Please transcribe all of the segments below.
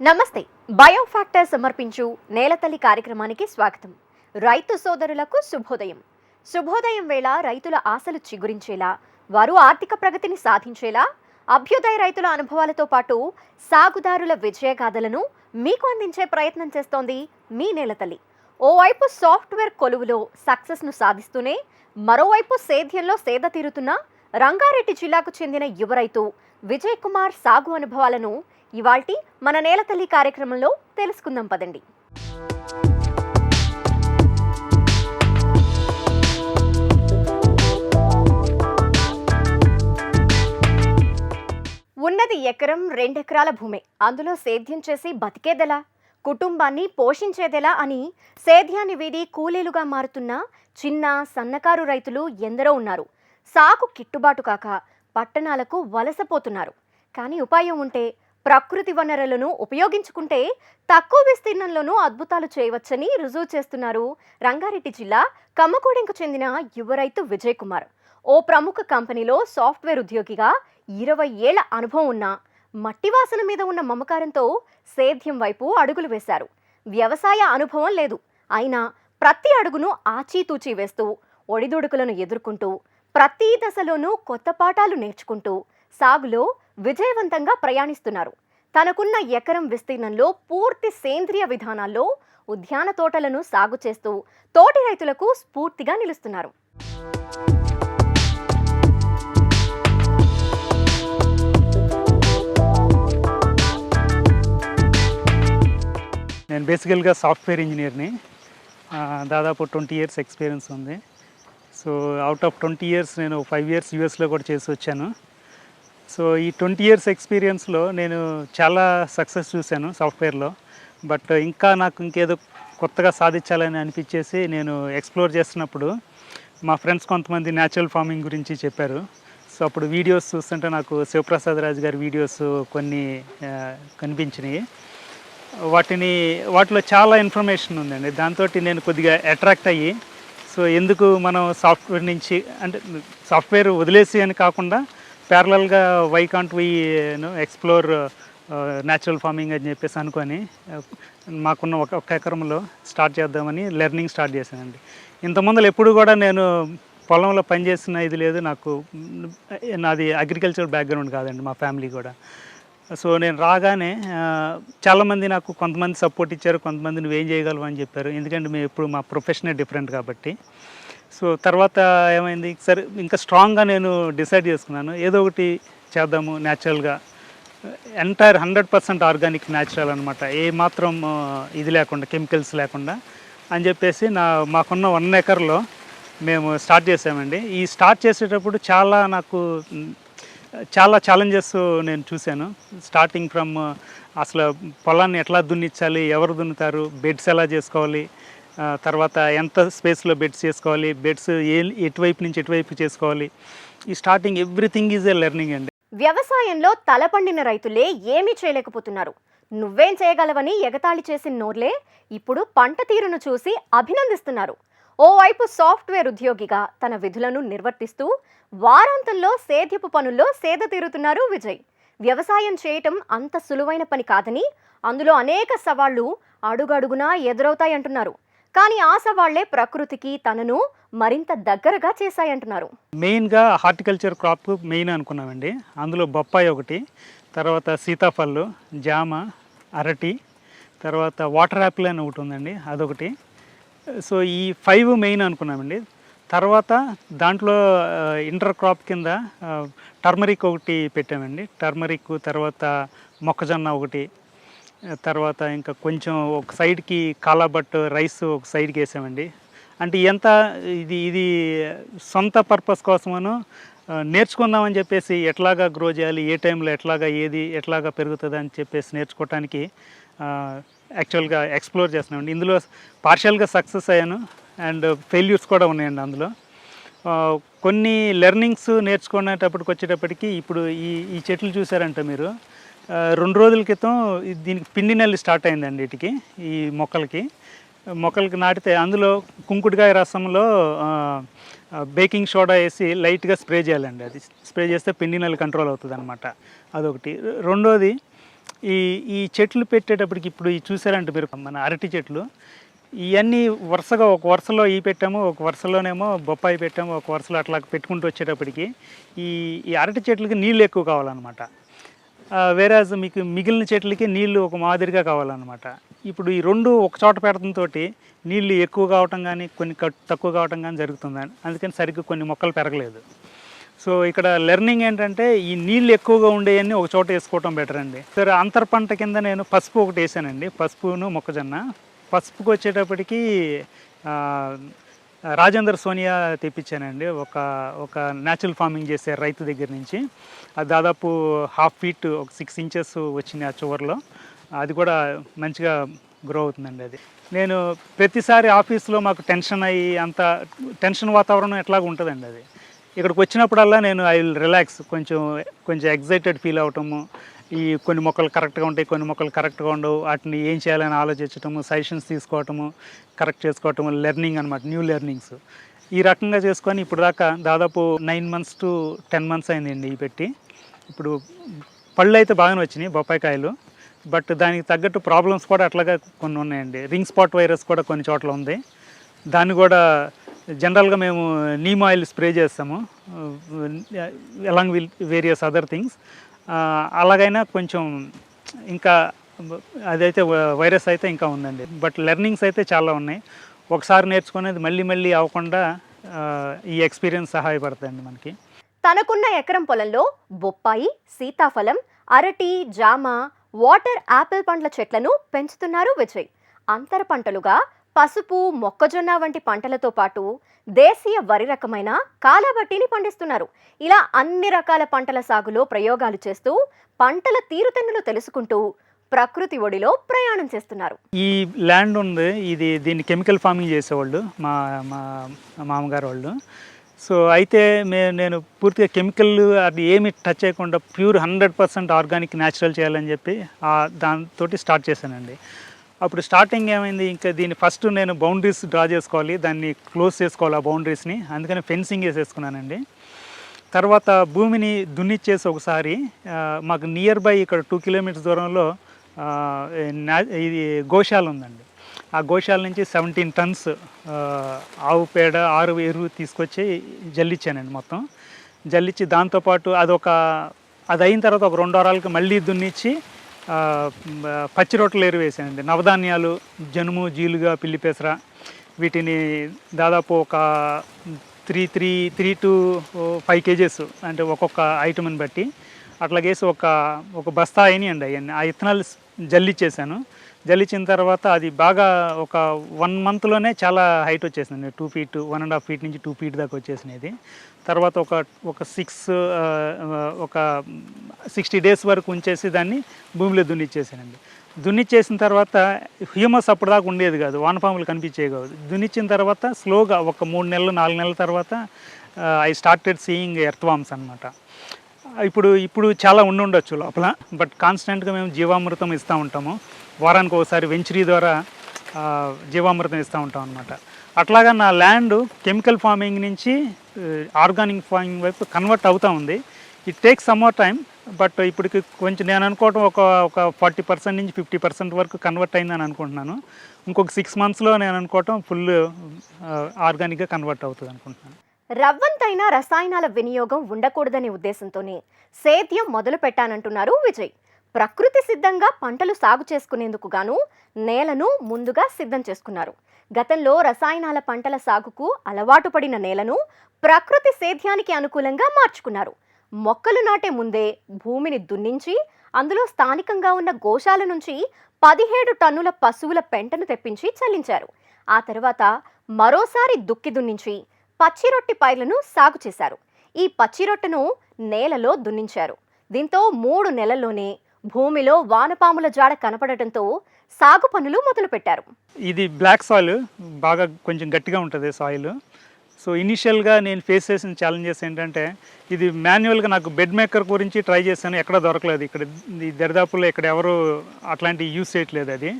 నమస్తే. బయోఫాక్టర్ సమర్పించు నేలతల్లి కార్యక్రమానికి స్వాగతం. రైతు సోదరులకు శుభోదయం. శుభోదయం వేళ రైతుల ఆశలు చిగురించేలా వారు ఆర్థిక ప్రగతిని సాధించేలా అభ్యుదయ రైతుల అనుభవాలతో పాటు సాగుదారుల విజయగాథలను మీకు అందించే ప్రయత్నం చేస్తోంది మీ నేలతల్లి ఓవైపు సాఫ్ట్వేర్ కొలువులో సక్సెస్ను సాధిస్తూనే మరోవైపు సేద్యంలో సేద తీరుతున్న రంగారెడ్డి జిల్లాకు చెందిన యువ రైతు విజయ్ కుమార్ సాగు అనుభవాలను ఇవాల్టి మన నేలతల్లి కార్యక్రమంలో తెలుసుకుందాం పదండి. ఉన్నది ఎకరం రెండెకరాల భూమే. అందులో సేద్యం చేసి బతికేదెలా? కుటుంబాన్ని పోషించేదెలా అని సేద్యాన్ని వీడి కూలీలుగా మారుతున్న చిన్న సన్నకారు రైతులు ఎందరో ఉన్నారు. సాకు కిట్టుబాటు కాక పట్టణాలకు వలసపోతున్నారు కానీ ఉపాయం ఉంటే ప్రకృతి వనరులను ఉపయోగించుకుంటే తక్కువ విస్తీర్ణంలోనూ అద్భుతాలు చేయవచ్చని రుజువు చేస్తున్నారు రంగారెడ్డి జిల్లా కమ్మకూడెంకు చెందిన యువ రైతు విజయ్ కుమార్. ఓ ప్రముఖ కంపెనీలో సాఫ్ట్వేర్ ఉద్యోగిగా ఇరవై ఏళ్ళ అనుభవం ఉన్న మట్టి వాసన మీద ఉన్న మమకారంతో సేద్యం వైపు అడుగులు వేశారు. వ్యవసాయ అనుభవం లేదు. అయినా ప్రతి అడుగును ఆచీతూచీ వేస్తూ ఒడిదుడుకులను ఎదుర్కొంటూ ప్రతి దశలోనూ కొత్త పాఠాలు నేర్చుకుంటూ సాగులో విజయవంతంగా ప్రయాణిస్తున్నారు. తనకున్న ఎకరం విస్తీర్ణంలో పూర్తి సేంద్రియ విధానాల్లో ఉద్యాన తోటలను సాగు చేస్తూ తోటి రైతులకు స్ఫూర్తిగా నిలుస్తున్నారు. నేను బేసికల్గా సాఫ్ట్వేర్ ఇంజనీర్ని దాదాపు ట్వంటీ ఇయర్స్ ఎక్స్పీరియన్స్ ఉంది. So out of twenty years నేను ఫైవ్ ఇయర్స్ యూఎస్లో కూడా చేసి వచ్చాను. సో ఈ ట్వంటీ ఇయర్స్ ఎక్స్పీరియన్స్లో నేను చాలా సక్సెస్ చూశాను సాఫ్ట్వేర్లో. బట్ ఇంకా నాకు ఇంకేదో కొత్తగా సాధించాలని అనిపించేసి నేను ఎక్స్ప్లోర్ చేస్తున్నప్పుడు మా ఫ్రెండ్స్ కొంతమంది న్యాచురల్ ఫార్మింగ్ గురించి చెప్పారు. సో అప్పుడు వీడియోస్ చూస్తుంటే నాకు శివప్రసాద్ రాజు గారి వీడియోస్ కొన్ని కనిపించినాయి. వాటిని వాటిలో చాలా ఇన్ఫర్మేషన్ ఉందండి. దాంతో నేను కొద్దిగా అట్రాక్ట్ అయ్యి సో ఎందుకు మనం సాఫ్ట్వేర్ నుంచి అంటే సాఫ్ట్వేర్ వదిలేసి అని కాకుండా ప్యారలల్గా why can't we explore natural farming అని చెప్పేసి అనుకొని uh, మాకున్న ఒక ఒక్క ఎకరంలో స్టార్ట్ చేద్దామని లెర్నింగ్ స్టార్ట్ చేశానండి. ఇంత ముందర ఎప్పుడు కూడా నేను పొలంలో పనిచేసిన ఇది లేదు. నాకు uh, నాది అగ్రికల్చర్ బ్యాక్గ్రౌండ్ కాదండి మా ఫ్యామిలీ కూడా. సో నేను రాగానే uh, చాలామంది నాకు కొంతమంది సపోర్ట్ ఇచ్చారు కొంతమంది నువ్వేం చేయగలవు అని చెప్పారు. ఎందుకంటే మేము ఎప్పుడు మా ప్రొఫెషనే డిఫరెంట్ కాబట్టి. సో తర్వాత ఏమైంది? సరే ఇంకా స్ట్రాంగ్గా నేను డిసైడ్ చేసుకున్నాను. ఏదో ఒకటి చేద్దాము న్యాచురల్గా. Entire hundred percent organic natural అనమాట ఏ మాత్రం ఇది లేకుండా కెమికల్స్ లేకుండా అని చెప్పేసి నా మాకున్న వన్ ఎకర్లో మేము స్టార్ట్ చేసామండి. ఈ స్టార్ట్ చేసేటప్పుడు చాలా నాకు చాలా ఛాలెంజెస్ నేను చూశాను. స్టార్టింగ్ ఫ్రమ్ అసలు పొలాన్ని ఎట్లా దున్నించాలి ఎవరు దున్నుతారు బెడ్స్ ఎలా చేసుకోవాలి తర్వాత ఎంత స్పేస్లో బెడ్స్ చేసుకోవాలి బెడ్స్ ఏ ఎటువైపు నుంచి ఎటువైపు చేసుకోవాలి. ఈ starting everything is a learning అండి. వ్యవసాయంలో తలపండిన రైతులే ఏమీ చేయలేకపోతున్నారు. నువ్వేం చేయగలవని ఎగతాళి చేసిన నోర్లే ఇప్పుడు పంట తీరును చూసి అభినందిస్తున్నారు. ఓవైపు సాఫ్ట్వేర్ ఉద్యోగిగా తన విధులను నిర్వర్తిస్తూ వారాంతంలో సేద్యపు పనుల్లో సేద తీరుతున్నారు విజయ్. వ్యవసాయం చేయటం అంత సులువైన పని కాదని అందులో అనేక సవాళ్ళు అడుగడుగునా ఎదురవుతాయంటున్నారు. కానీ ఆశ వాళ్ళే ప్రకృతికి తనను మరింత దగ్గరగా చేశాయంటున్నారు. మెయిన్గా హార్టికల్చర్ క్రాప్ మెయిన్ అనుకున్నామండి. అందులో బొప్పాయి ఒకటి తర్వాత సీతాఫళ్ళు జామ అరటి తర్వాత వాటర్ యాపిల్ అని ఒకటి ఉందండి అదొకటి. సో ఈ ఫైవ్ మెయిన్ అనుకున్నామండి. తర్వాత దాంట్లో ఇంటర్ క్రాప్ కింద టర్మరిక్ ఒకటి పెట్టామండి. టర్మరిక్ తర్వాత మొక్కజొన్న ఒకటి తర్వాత ఇంకా కొంచెం ఒక సైడ్కి కాలాబట్ రైస్ ఒక సైడ్కి వేసామండి. అంటే ఎంత ఇది ఇది సొంత పర్పస్ కోసమను నేర్చుకుందామని చెప్పేసి ఎట్లాగా గ్రో చేయాలి ఏ టైంలో ఎట్లాగా ఏది ఎట్లాగా పెరుగుతుంది అని చెప్పేసి నేర్చుకోవటానికి యాక్చువల్గా ఎక్స్ప్లోర్ చేస్తున్నామండి. ఇందులో పార్షియల్గా సక్సెస్ అయ్యాను అండ్ ఫెయిల్యూర్స్ కూడా ఉన్నాయండి అందులో. కొన్ని లెర్నింగ్స్ నేర్చుకునేటప్పటికి వచ్చేటప్పటికి ఇప్పుడు ఈ ఈ చెట్లు చూసారంట మీరు. రెండు రోజుల క్రితం దీనికి పిండి నల్లి స్టార్ట్ అయిందండి వీటికి ఈ మొక్కలకి. మొక్కలకి నాటితే అందులో కుంకుడుకాయ రసంలో బేకింగ్ సోడా వేసి లైట్గా స్ప్రే చేయాలండి అది. స్ప్రే చేస్తే పిండి నల్లి కంట్రోల్ అవుతుంది అనమాట అదొకటి రెండోది ఈ ఈ చెట్లు పెట్టేటప్పటికి ఇప్పుడు ఈ చూసారంటే మీరు మన అరటి చెట్లు ఇవన్నీ వరుసగా ఒక వరుసలో ఈ పెట్టాము ఒక వరుసలోనేమో బొప్పాయి పెట్టాము ఒక వరుసలో అట్లా పెట్టుకుంటూ వచ్చేటప్పటికి ఈ ఈ అరటి చెట్లకి నీళ్ళు ఎక్కువ కావాలన్నమాట. వేరేజ్ మీకు మిగిలిన చెట్లకి నీళ్ళు ఒక మాదిరిగా కావాలన్నమాట. ఇప్పుడు ఈ రెండు ఒక చోట పెడటంతో నీళ్ళు ఎక్కువ కావటం కానీ కొన్ని కట్- తక్కువ కావటం కానీ జరుగుతుందని అందుకని సరిగ్గా కొన్ని మొక్కలు పెరగలేదు. సో ఇక్కడ లెర్నింగ్ ఏంటంటే ఈ నీళ్ళు ఎక్కువగా ఉండేవన్నీ ఒక చోట వేసుకోవటం బెటర్ అండి. సరే అంతర్ పంట కింద నేను పసుపు ఒకటి వేసానండి. పసుపును మొక్కజొన్న. పసుపుకి వచ్చేటప్పటికి రాజేందర్ సోనియా తెప్పించానండి. ఒక ఒక న్యాచురల్ ఫార్మింగ్ చేసే రైతు దగ్గర నుంచి. అది దాదాపు హాఫ్ ఫీట్ ఒక సిక్స్ ఇంచెస్ వచ్చింది ఆ చివరిలో. అది కూడా మంచిగా గ్రో అవుతుందండి అది. నేను ప్రతిసారి ఆఫీస్లో మాకు టెన్షన్ అయ్యి అంత టెన్షన్ వాతావరణం ఎట్లాగ ఉంటుందండి అది. ఇక్కడికి వచ్చినప్పుడల్లా నేను ఐ విల్ రిలాక్స్ కొంచెం కొంచెం ఎగ్జైటెడ్ ఫీల్ అవటము ఈ కొన్ని మొక్కలు కరెక్ట్గా ఉంటాయి కొన్ని మొక్కలు కరెక్ట్గా ఉండవు. వాటిని ఏం చేయాలని ఆలోచించటము సజెషన్స్ తీసుకోవటము కరెక్ట్ చేసుకోవటము లెర్నింగ్ అనమాట న్యూ లెర్నింగ్స్. ఈ రకంగా చేసుకొని ఇప్పుడు దాకా దాదాపు nine months to ten months అయిందండి ఈ పెట్టి. ఇప్పుడు పళ్ళు అయితే బాగానే వచ్చినాయి బొప్పాయికాయలు. బట్ దానికి తగ్గట్టు ప్రాబ్లమ్స్ కూడా అట్లాగా కొన్ని ఉన్నాయండి. రింగ్ స్పాట్ వైరస్ కూడా కొన్ని చోట్ల ఉంది. దాన్ని కూడా జనరల్గా మేము నీమ్ ఆయిల్ స్ప్రే చేస్తాము along with various other things. అలాగైనా కొంచెం ఇంకా అదైతే వైరస్ అయితే ఇంకా ఉందండి. బట్ లెర్నింగ్స్ అయితే చాలా ఉన్నాయి. ఒకసారి నేర్చుకునేది మళ్ళీ మళ్ళీ అవ్వకుండా ఈ ఎక్స్పీరియన్స్ సహాయపడుతుంది మనకి. తనకున్న ఎకరం పొలంలో బొప్పాయి సీతాఫలం అరటి జామ వాటర్ యాపిల్ పండ్ల చెట్లను పెంచుతున్నారు విజయ్. అంతర పంటలుగా పసుపు మొక్కజొన్న వంటి పంటలతో పాటు దేశీయ వరి రకమైన కాలాబట్టిని పండిస్తున్నారు. ఇలా అన్ని రకాల పంటల సాగులో ప్రయోగాలు చేస్తూ పంటల తీరుతెన్నులు తెలుసుకుంటూ ప్రకృతి ఒడిలో ప్రయాణం చేస్తున్నారు. ఈ ల్యాండ్ ఉంది. ఇది దీన్ని కెమికల్ ఫార్మింగ్ చేసేవాళ్ళు మా మా మా మామగారు వాళ్ళు. సో అయితే మే నేను పూర్తిగా కెమికల్ అది ఏమి టచ్ చేయకుండా pure hundred percent organic natural చేయాలని చెప్పి దాంతో స్టార్ట్ చేశానండి. అప్పుడు స్టార్టింగ్ ఏమైంది? ఇంకా దీన్ని ఫస్ట్ నేను బౌండరీస్ డ్రా చేసుకోవాలి. దాన్ని క్లోజ్ చేసుకోవాలి ఆ బౌండరీస్ని అందుకని ఫెన్సింగ్ వేసేసుకున్నానండి. తర్వాత భూమిని దున్నిచ్చేసి ఒకసారి మాకు నియర్ బై ఇక్కడ టూ కిలోమీటర్స్ దూరంలో ఇది గోశాల ఉందండి. ఆ గోశాల నుంచి సెవెంటీన్ టన్స్ ఆవు పేడ ఆరు ఎరువు తీసుకొచ్చి జల్లిచ్చానండి మొత్తం. జల్లిచ్చి దాంతోపాటు అదొక అది అయిన తర్వాత ఒక రెండు వారాలకి మళ్ళీ దున్నిచ్చి పచ్చి రొట్టెలు ఎరువు వేసానండి. నవధాన్యాలు జనుము జీలుగా పిల్లి పెసర వీటిని దాదాపు ఒక three three three to five kgs అంటే ఒక్కొక్క ఐటమ్ని బట్టి అట్లాగేసి ఒక ఒక బస్తా అయినాయండి అవన్నీ ఆ ఇత్తనాలు జల్లిచ్చేసాను. జలిచిన తర్వాత అది బాగా ఒక వన్ మంత్లోనే చాలా హైట్ వచ్చేసింది two feet one and half feet నుంచి టూ ఫీట్ దాకా వచ్చేసినది. తర్వాత ఒక ఒక సిక్స్ ఒక సిక్స్టీ డేస్ వరకు ఉంచేసి దాన్ని భూమిలో దున్నిచ్చేసానండి. దున్నిచ్చేసిన తర్వాత హ్యూమస్ అప్పటిదాకా ఉండేది కాదు వానపాములు కనిపించేవి కాదు. దున్నిచ్చిన తర్వాత స్లోగా ఒక మూడు నెలలు నాలుగు నెలల తర్వాత ఐ స్టార్టెడ్ సీయింగ్ ఎర్త్వామ్స్ అనమాట ఇప్పుడు ఇప్పుడు చాలా ఉండి ఉండొచ్చు లోపల బట్ కాన్స్టెంట్గా మేము జీవామృతం ఇస్తూ ఉంటాము. వారానికి ఒకసారి వెంచరీ ద్వారా జీవామృతం ఇస్తూ ఉంటాం అనమాట అట్లాగా నా ల్యాండ్ కెమికల్ ఫార్మింగ్ నుంచి ఆర్గానిక్ ఫార్మింగ్ వైపు కన్వర్ట్ అవుతూ ఉంది. It takes some more time but ఇప్పటికి కొంచెం నేను అనుకోవటం ఒక ఒక ఫార్టీ పర్సెంట్ నుంచి ఫిఫ్టీ పర్సెంట్ వరకు కన్వర్ట్ అయిందని అనుకుంటున్నాను. ఇంకొక సిక్స్ మంత్స్లో నేను అనుకోవటం ఫుల్ ఆర్గానిక్గా కన్వర్ట్ అవుతుంది అనుకుంటున్నాను. రవ్వంతైనా రసాయనాల వినియోగం ఉండకూడదనే ఉద్దేశంతోనే సేద్యం మొదలు పెట్టానంటున్నారు విజయ్. ప్రకృతి సిద్ధంగా పంటలు సాగు చేసుకునేందుకు గాను నేలను ముందుగా సిద్ధం చేసుకున్నారు. గతంలో రసాయనాల పంటల సాగుకు అలవాటు పడిన నేలను ప్రకృతి సేద్యానికి అనుకూలంగా మార్చుకున్నారు. మొక్కలు నాటే ముందే భూమిని దున్నించి అందులో స్థానికంగా ఉన్న గోశాల నుంచి పదిహేడు టన్నుల పశువుల పెంటను తెప్పించి చల్లించారు. ఆ తర్వాత మరోసారి దుక్కి దున్నించి పచ్చిరొట్టి పైర్లను సాగు చేశారు. ఈ పచ్చిరొట్టను నేలలో దున్నించారు. దీంతో మూడు నెలల్లోనే భూమిలో వానపాముల జాడ కనపడటంతో సాగు పనులు మొదలుపెట్టారు. ఇది బ్లాక్ సాయిల్ బాగా కొంచెం గట్టిగా ఉంటుంది సాయిల్ సో ఇనిషియల్గా నేను ఫేస్ చేసిన ఛాలెంజెస్ ఏంటంటే ఇది మాన్యువల్గా నాకు బెడ్ మేకర్ గురించి ట్రై చేశాను ఎక్కడ దొరకలేదు. ఇక్కడ దరిదాపుల్లో ఇక్కడ ఎవరు అట్లాంటివి యూస్ చేయట్లేదు అది.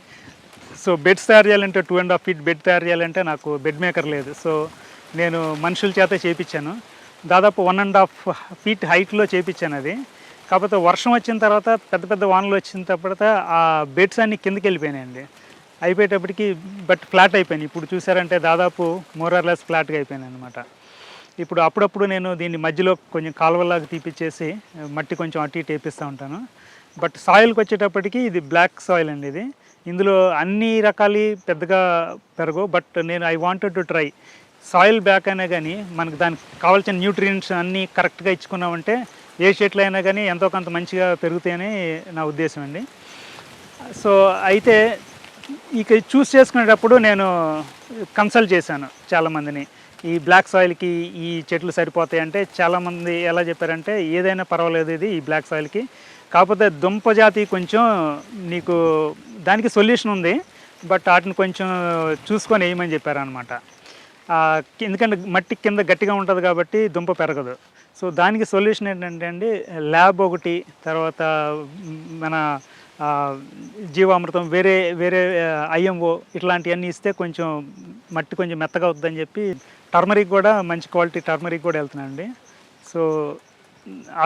సో బెడ్స్ తయారు చేయాలంటే two and half feet bed తయారు చేయాలంటే నాకు బెడ్ మేకర్ లేదు. సో నేను మనుషుల చేత చేయించాను దాదాపు వన్ అండ్ హాఫ్ ఫీట్ హైట్లో చేయించాను అది. కాకపోతే వర్షం వచ్చిన తర్వాత పెద్ద పెద్ద వానలు వచ్చిన తర్వాత ఆ బెడ్స్ అన్ని కిందకి వెళ్ళిపోయినాయండి. అయిపోయేటప్పటికి బట్ ఫ్లాట్ అయిపోయినాయి. ఇప్పుడు చూసారంటే దాదాపు మోరార్లెస్ ఫ్లాట్గా అయిపోయినాయి అనమాట ఇప్పుడు అప్పుడప్పుడు నేను దీన్ని మధ్యలో కొంచెం కాలువలాగా తీపిచ్చేసి మట్టి కొంచెం అటు ఇటు వేపిస్తూ ఉంటాను. బట్ సాయిల్కి వచ్చేటప్పటికి ఇది బ్లాక్ సాయిల్ అండి ఇది. ఇందులో అన్ని రకాలు పెద్దగా పెరగవు. బట్ నేను I wanted to try. Soil back అయినా కానీ మనకు దానికి కావాల్సిన న్యూట్రియంట్స్ అన్నీ కరెక్ట్గా ఇచ్చుకున్నామంటే ఏ చెట్లు అయినా కానీ ఎంతో కొంత మంచిగా పెరుగుతాయని నా ఉద్దేశం అండి. సో అయితే ఇక చూస్ చేసుకునేటప్పుడు నేను కన్సల్ట్ చేశాను చాలామందిని. ఈ బ్లాక్ సాయిల్కి ఈ చెట్లు సరిపోతాయి అంటే చాలామంది ఎలా చెప్పారంటే ఏదైనా పర్వాలేదు ఇది ఈ బ్లాక్ సాయిల్కి. కాకపోతే దుంప జాతి కొంచెం నీకు దానికి సొల్యూషన్ ఉంది బట్ వాటిని కొంచెం చూసుకొని వేయమని చెప్పారనమాట ఎందుకంటే మట్టి కింద గట్టిగా ఉంటుంది కాబట్టి దుంప పెరగదు. సో దానికి సొల్యూషన్ ఏంటంటే అండి ల్యాబ్ ఒకటి తర్వాత మన జీవామృతం వేరే వేరే ఐఎంఓ ఇట్లాంటివన్నీ ఇస్తే కొంచెం మట్టి కొంచెం మెత్తగా అవుతుందని చెప్పి టర్మరిక్ కూడా మంచి క్వాలిటీ టర్మరిక్ కూడా వెళ్తున్నానండి సో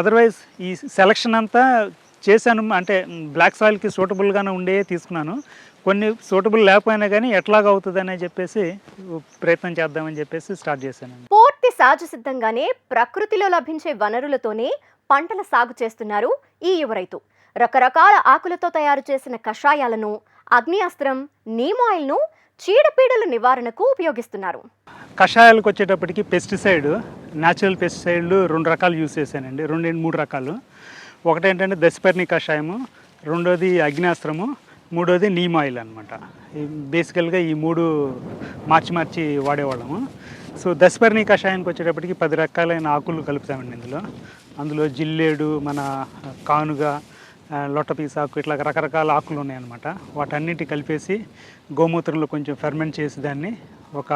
అదర్వైజ్ ఈ సెలక్షన్ అంతా చేశాను అంటే బ్లాక్ సాయిల్కి సూటబుల్గానే ఉండే తీసుకున్నాను. కొన్ని సూటబుల్ లేకపోయినా కానీ ఎట్లాగా అవుతుందని చెప్పేసి ప్రయత్నం చేద్దామని చెప్పేసి స్టార్ట్ చేశానండి. సహజ సిద్ధంగానే ప్రకృతిలో లభించే వనరులతోనే పంటల సాగు చేస్తున్నారు ఈ యువ రైతు. రకరకాల ఆకులతో తయారు చేసిన కషాయాలను అగ్ని అస్త్రం నీమ్ ఆయిల్ను చీడపీడల నివారణకు ఉపయోగిస్తున్నారు. కషాయాలకు వచ్చేటప్పటికి పెస్టిసైడ్ న్యాచురల్ పెస్టిసైడ్లు రెండు రకాలు యూస్ చేశానండి. రెండు మూడు రకాలు. ఒకటి ఏంటంటే దశపర్ణి కషాయము రెండోది అగ్నాస్త్రము మూడోది నీమ్ ఆయిల్ అనమాట బేసికల్గా ఈ మూడు మార్చి మార్చి వాడేవాళ్ళము. సో దశపర్ణి కషాయానికి వచ్చేటప్పటికి పది రకాలైన ఆకులు కలుపుతామండి ఇందులో. అందులో జిల్లేడు మన కానుగ ఆ, ఆకు ఇట్లా రకరకాల ఆకులు ఉన్నాయన్నమాట. వాటన్నిటి కలిపేసి గోమూత్రంలో కొంచెం ఫెర్మెంట్ చేసి దాన్ని ఒక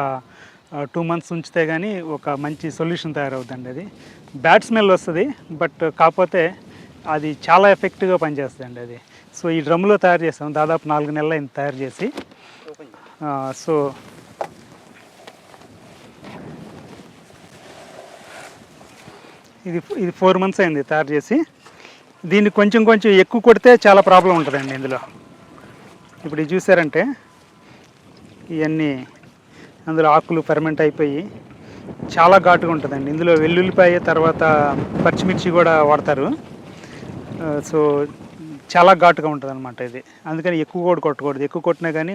టూ మంత్స్ ఉంచితే కానీ ఒక మంచి సొల్యూషన్ తయారవుతుందండి అది. బ్యాడ్ స్మెల్ వస్తుంది బట్ కాకపోతే అది చాలా ఎఫెక్టివ్గా పనిచేస్తుందండి అది. సో ఈ డ్రమ్లో తయారు చేస్తాం దాదాపు నాలుగు నెలలు అయింది తయారు చేసి. సో ఇది ఇది ఫోర్ మంత్స్ అయింది తయారు చేసి. దీన్ని కొంచెం కొంచెం ఎక్కువ కొడితే చాలా ప్రాబ్లం ఉంటుందండి ఇందులో. ఇప్పుడు ఇది చూసారంటే ఇవన్నీ అందులో ఆకులు ఫెర్మెంట్ అయిపోయి చాలా ఘాటుగా ఉంటుందండి. ఇందులో వెల్లుల్లిపాయ తర్వాత పచ్చిమిర్చి కూడా వాడతారు. సో చాలా ఘాటుగా ఉంటుంది అనమాట ఇది. అందుకని ఎక్కువ కూడా కొట్టకూడదు. ఎక్కువ కొట్టినా కానీ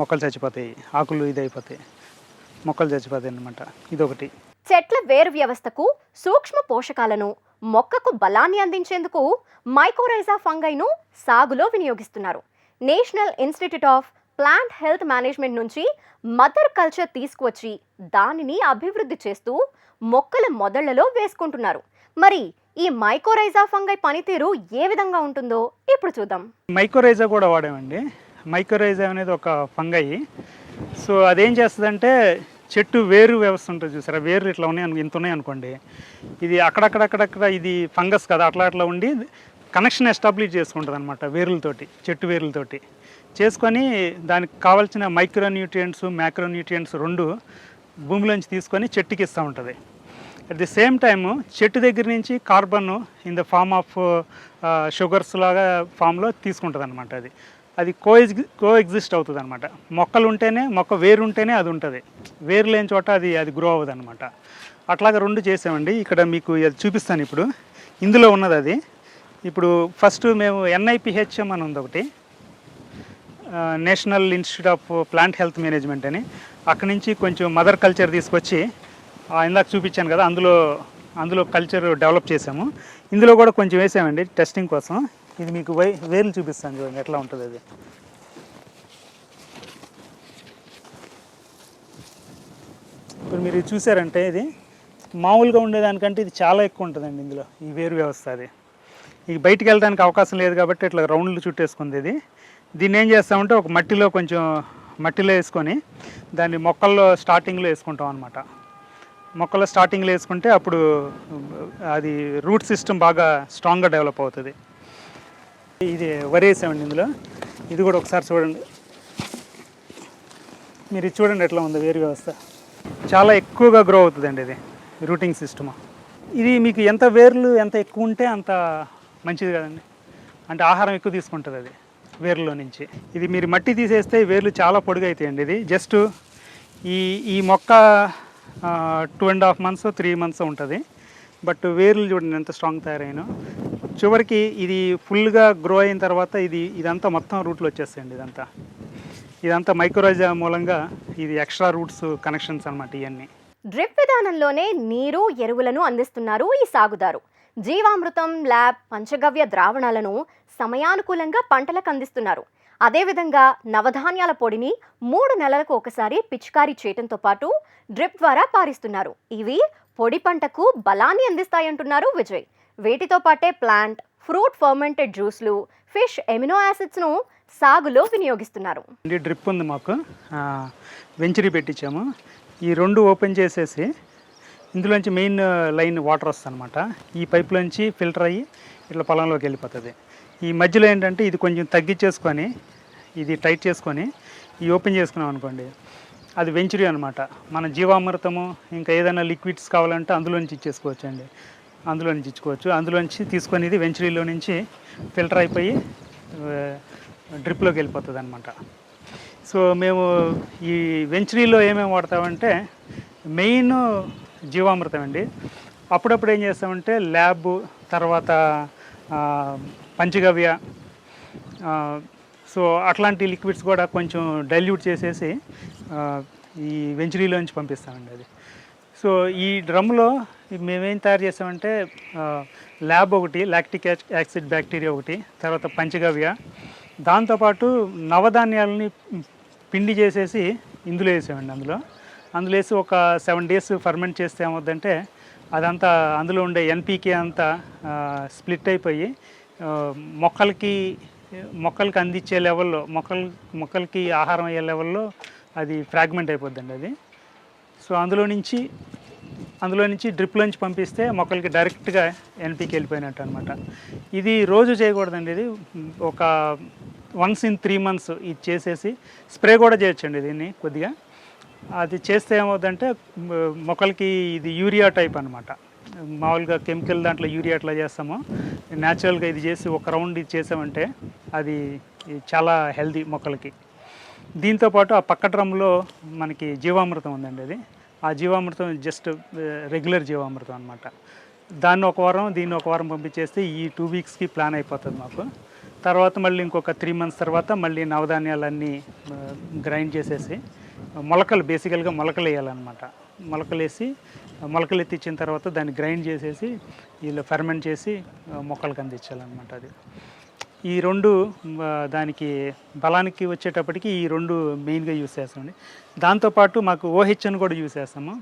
మొక్కలు చచ్చిపోతాయి. ఆకులు ఇది అయిపోతాయి మొక్కలు చచ్చిపోతాయి అనమాట ఇదొకటి. చెట్ల వేరు వ్యవస్థకు సూక్ష్మ పోషకాలను మొక్కకు బలాన్ని అందించేందుకు మైకోరైజా ఫంగైను సాగులో వినియోగిస్తున్నారు. National institute of plant health management నుంచి మదర్ కల్చర్ తీసుకువచ్చి దానిని అభివృద్ధి చేస్తూ మొక్కల మొదళ్ళలో వేసుకుంటున్నారు. మరి ఈ మైకోరైజా ఫంగై పనితీరు ఏ విధంగా ఉంటుందో ఇప్పుడు చూద్దాం. మైకోరైజా కూడా వాడామండి. మైకోరైజా అనేది ఒక ఫంగై సో అదేం చేస్తుందంటే చెట్టు వేరు వ్యవస్థ ఉంటుంది చూసారా? వేరు ఇట్లా ఉన్నాయి ఇంత ఉన్నాయి అనుకోండి. ఇది అక్కడక్కడక్కడక్కడ ఇది ఫంగస్ కదా అట్లా అట్లా ఉండి కనెక్షన్ ఎస్టాబ్లిష్ చేసుకుంటుంది అనమాట వేరులతోటి చెట్టు వేరులతోటి. చేసుకొని దానికి కావాల్సిన మైక్రో న్యూట్రియంట్స్ మ్యాక్రో న్యూట్రియంట్స్ రెండు భూమిలోంచి తీసుకొని చెట్టుకి ఇస్తూ ఉంటుంది. అట్ ది సేమ్ టైమ్ చెట్టు దగ్గర నుంచి carbon in the form of sugars లాగా ఫామ్లో తీసుకుంటుంది అనమాట అది. అది కో కో ఎగ్జిస్ట్ అవుతుంది అనమాట మొక్కలు ఉంటేనే మొక్క వేరు ఉంటేనే అది ఉంటుంది. వేరు లేని చోట అది అది గ్రో అవ్వదు అనమాట అట్లాగా రెండు చేసామండి. ఇక్కడ మీకు అది చూపిస్తాను ఇప్పుడు. ఇందులో ఉన్నది అది. ఇప్పుడు ఫస్ట్ మేము ఎన్ఐపిహెచ్ఎం అని ఉంది ఒకటి. National institute of plant health management అని. అక్కడి నుంచి కొంచెం మదర్ కల్చర్ తీసుకొచ్చి ఇందాక చూపించాను కదా అందులో అందులో కల్చర్ డెవలప్ చేసాము. ఇందులో కూడా కొంచెం వేసామండి టెస్టింగ్ కోసం. ఇది మీకు వై వేర్లు చూపిస్తాను చూడండి ఎట్లా ఉంటుంది అది. ఇప్పుడు మీరు చూసారంటే ఇది మామూలుగా ఉండేదానికంటే ఇది చాలా ఎక్కువ ఉంటుందండి ఇందులో ఈ వేరు వ్యవస్థ అది. ఇది బయటికి వెళ్ళడానికి అవకాశం లేదు కాబట్టి ఇట్లా రౌండ్లు చుట్టేసుకుంది ఇది. దీన్ని ఏం చేస్తామంటే ఒక మట్టిలో కొంచెం మట్టిలో వేసుకొని దాన్ని మొక్కల్లో స్టార్టింగ్లో వేసుకుంటాం అనమాట మొక్కల స్టార్టింగ్లో వేసుకుంటే అప్పుడు అది రూట్ సిస్టమ్ బాగా స్ట్రాంగ్గా డెవలప్ అవుతుంది. ఇది వరి వేసామండి ఇందులో. ఇది కూడా ఒకసారి చూడండి. మీరు ఇది చూడండి ఎట్లా ఉంది వేరు వ్యవస్థ. చాలా ఎక్కువగా గ్రో అవుతుందండి ఇది రూటింగ్ సిస్టమ్. ఇది మీకు ఎంత వేర్లు ఎంత ఎక్కువ ఉంటే అంత మంచిది కదండి. అంటే ఆహారం ఎక్కువ తీసుకుంటుంది అది వేర్లో నుంచి. ఇది మీరు మట్టి తీసేస్తే వేర్లు చాలా పొడుగు అవుతాయండి ఇది. జస్ట్ ఈ ఈ మొక్క two and half months three months ఉంటుంది. బట్ వేర్లు చూడండి ఎంత స్ట్రాంగ్ తయారైన. చివరికి ఇది ఫుల్గా గ్రో అయిన తర్వాత ఇది ఇదంతా మొత్తం రూట్లు వచ్చేస్తాయండి ఇదంతా. ఇదంతా మైక్రోరైజా మూలంగా ఇది ఎక్స్ట్రా రూట్స్ కనెక్షన్స్ అన్నమాట ఇవన్నీ డ్రిప్ విధానంలోనే నీరు ఎరువులను అందిస్తున్నారు ఈ సాగుదారు. జీవామృతం ల్యాబ్ పంచగవ్య ద్రావణాలను సమయానుకూలంగా పంటలకు అందిస్తున్నారు. అదేవిధంగా నవధాన్యాల పొడిని మూడు నెలలకు ఒకసారి పిచికారీ చేయడంతో పాటు డ్రిప్ ద్వారా పారిస్తున్నారు. ఇవి పొడి పంటకు బలాన్ని అందిస్తాయంటున్నారు విజయ్. వీటితో పాటే ప్లాంట్ ఫ్రూట్ ఫర్మెంటెడ్ జ్యూస్లు ఫిష్ ఎమినో యాసిడ్స్ను సాగులో వినియోగిస్తున్నారు. డ్రిప్ ఉంది మాకు. వెంచరీ పెట్టించాము. ఈ రెండు ఓపెన్ చేసేసి ఇందులోంచి మెయిన్ లైన్ వాటర్ వస్తుంది అనమాట ఈ పైప్లోంచి ఫిల్టర్ అయ్యి ఇట్లా పొలంలోకి వెళ్ళిపోతుంది. ఈ మధ్యలో ఏంటంటే ఇది కొంచెం తగ్గించేసుకొని ఇది టైట్ చేసుకొని ఈ ఓపెన్ చేసుకున్నాం అనుకోండి అది వెంచరీ అనమాట మన జీవామృతము ఇంకా ఏదైనా లిక్విడ్స్ కావాలంటే అందులోంచి ఇచ్చేసుకోవచ్చండి. అందులో నుంచి ఇచ్చుకోవచ్చు. అందులోంచి తీసుకొని ఇది వెంచరీలో నుంచి ఫిల్టర్ అయిపోయి డ్రిప్లోకి వెళ్ళిపోతుంది అనమాట సో మేము ఈ వెంచరీలో ఏమేమి వాడతామంటే మెయిన్ జీవామృతం అండి. అప్పుడప్పుడు ఏం చేస్తామంటే ల్యాబ్ తర్వాత పంచగవ్య సో అట్లాంటి లిక్విడ్స్ కూడా కొంచెం డైల్యూట్ చేసేసి ఈ ఈ వెంచరీలోంచి పంపిస్తామండి అది. సో ఈ డ్రమ్లో మేమేం తయారు చేసామంటే ల్యాబ్ ఒకటి లాక్టిక్ యాక్- యాసిడ్ బ్యాక్టీరియా ఒకటి తర్వాత పంచగవ్య. దాంతోపాటు నవధాన్యాలని పిండి చేసేసి ఇందులో వేసామండి అందులో. అందులో వేసి ఒక సెవెన్ డేస్ ఫర్మెంట్ చేస్తే ఏమవుద్దంటే అదంతా అందులో ఉండే ఎన్పీకే అంతా స్ప్లిట్ అయిపోయి మొక్కలకి మొక్కలకి అందించే లెవెల్లో మొక్కలు మొక్కలకి ఆహారం అయ్యే లెవెల్లో అది ఫ్రాగ్మెంట్ అయిపోద్దండి అది. సో అందులో నుంచి అందులో నుంచి డ్రిప్లోంచి పంపిస్తే మొక్కలకి డైరెక్ట్గా ఎన్పీకి వెళ్ళిపోయినట్టు అనమాట ఇది రోజు చేయకూడదండి ఇది. ఒక వన్స్ ఇన్ త్రీ మంత్స్ ఇది చేసేసి స్ప్రే కూడా చేయొచ్చండి దీన్ని కొద్దిగా. అది చేస్తే ఏమవుతుందంటే మొక్కలకి ఇది యూరియా టైప్ అనమాట మామూలుగా కెమికల్ దాంట్లో యూరియా అట్లా చేస్తామో న్యాచురల్గా ఇది చేసి ఒక రౌండ్ ఇది చేసామంటే అది చాలా హెల్దీ మొక్కలకి. దీంతో పాటు ఆ పక్క డ్రమ్లో మనకి జీవామృతం ఉందండి అది. ఆ జీవామృతం జస్ట్ రెగ్యులర్ జీవామృతం అనమాట దాన్ని ఒక వారం దీన్ని ఒక వారం పంపించేస్తే ఈ టూ వీక్స్కి ప్లాన్ అయిపోతుంది మాకు. తర్వాత మళ్ళీ ఇంకొక త్రీ మంత్స్ తర్వాత మళ్ళీ నవధాన్యాలన్నీ గ్రైండ్ చేసేసి మొలకలు బేసికల్గా మొలకలు వేయాలన్నమాట. మొలకలు వేసి మొలకలు ఎత్తిచ్చిన తర్వాత దాన్ని గ్రైండ్ చేసేసి వీళ్ళు ఫెర్మెంట్ చేసి మొక్కలకు అందించాలన్నమాట అది. ఈ రెండు దానికి బలానికి వచ్చేటప్పటికి ఈ రెండు మెయిన్గా యూస్ చేస్తామండి దాంతోపాటు మాకు ఓహెచ్ అని కూడా యూస్ చేస్తాము.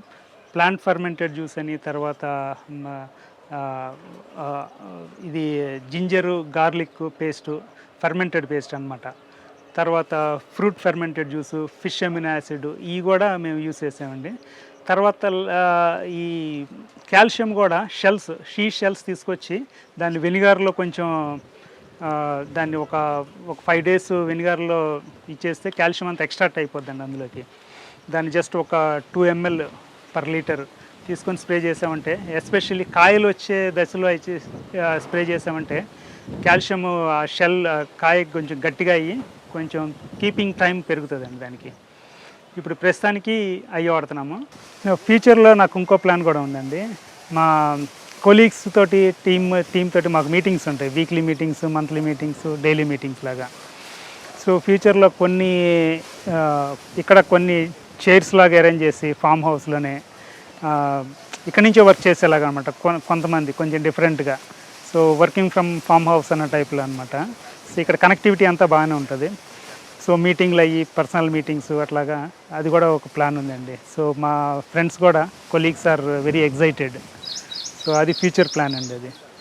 ప్లాంట్ ఫర్మెంటెడ్ జ్యూస్ అని తర్వాత ఇది ginger garlic paste fermented paste అన్నమాట. తర్వాత fruit fermented juice fish amino acid ఇవి కూడా మేము యూస్ చేసామండి తర్వాత ఈ కాల్షియం కూడా షెల్స్ షీ షెల్స్ తీసుకొచ్చి దాన్ని వెనిగార్లో కొంచెం దాన్ని ఒక ఒక ఫైవ్ డేస్ వెనిగర్లో ఇచ్చేస్తే కాల్షియం అంతా ఎక్స్ట్రాక్ట్ అయిపోద్దండి అందులోకి. దాన్ని జస్ట్ ఒక టూ ఎంఎల్ పర్ లీటర్ తీసుకొని స్ప్రే చేసామంటే ఎస్పెషల్లీ కాయలు వచ్చే దశలో అయితే స్ప్రే చేసామంటే కాల్షియం ఆ షెల్ కాయ కొంచెం గట్టిగా అయ్యి కొంచెం కీపింగ్ టైం పెరుగుతుందండి దానికి. ఇప్పుడు ప్రస్తుతానికి అయ్యి వాడుతున్నాము. ఫ్యూచర్లో నాకు ఇంకో ప్లాన్ కూడా ఉందండి. మా కొలీగ్స్ తోటి టీమ్ టీమ్ తోటి మాకు మీటింగ్స్ ఉంటాయి. Weekly meetings monthly meetings daily meetings లాగా. సో ఫ్యూచర్లో కొన్ని ఇక్కడ కొన్ని చైర్స్ లాగా అరేంజ్ చేసి ఫామ్ హౌస్లోనే ఇక్కడి నుంచే వర్క్ చేసేలాగా అనమాట కొంతమంది కొంచెం డిఫరెంట్గా so working from farm house అన్న టైప్లో అనమాట సో ఇక్కడ కనెక్టివిటీ అంతా బాగానే ఉంటుంది. సో మీటింగ్లు అయ్యి పర్సనల్ మీటింగ్స్ అట్లాగా అది కూడా ఒక ప్లాన్ ఉందండి. సో మా ఫ్రెండ్స్ కూడా colleagues are very excited so అది ఫ్యూచర్ ప్లాన్ అండి అది.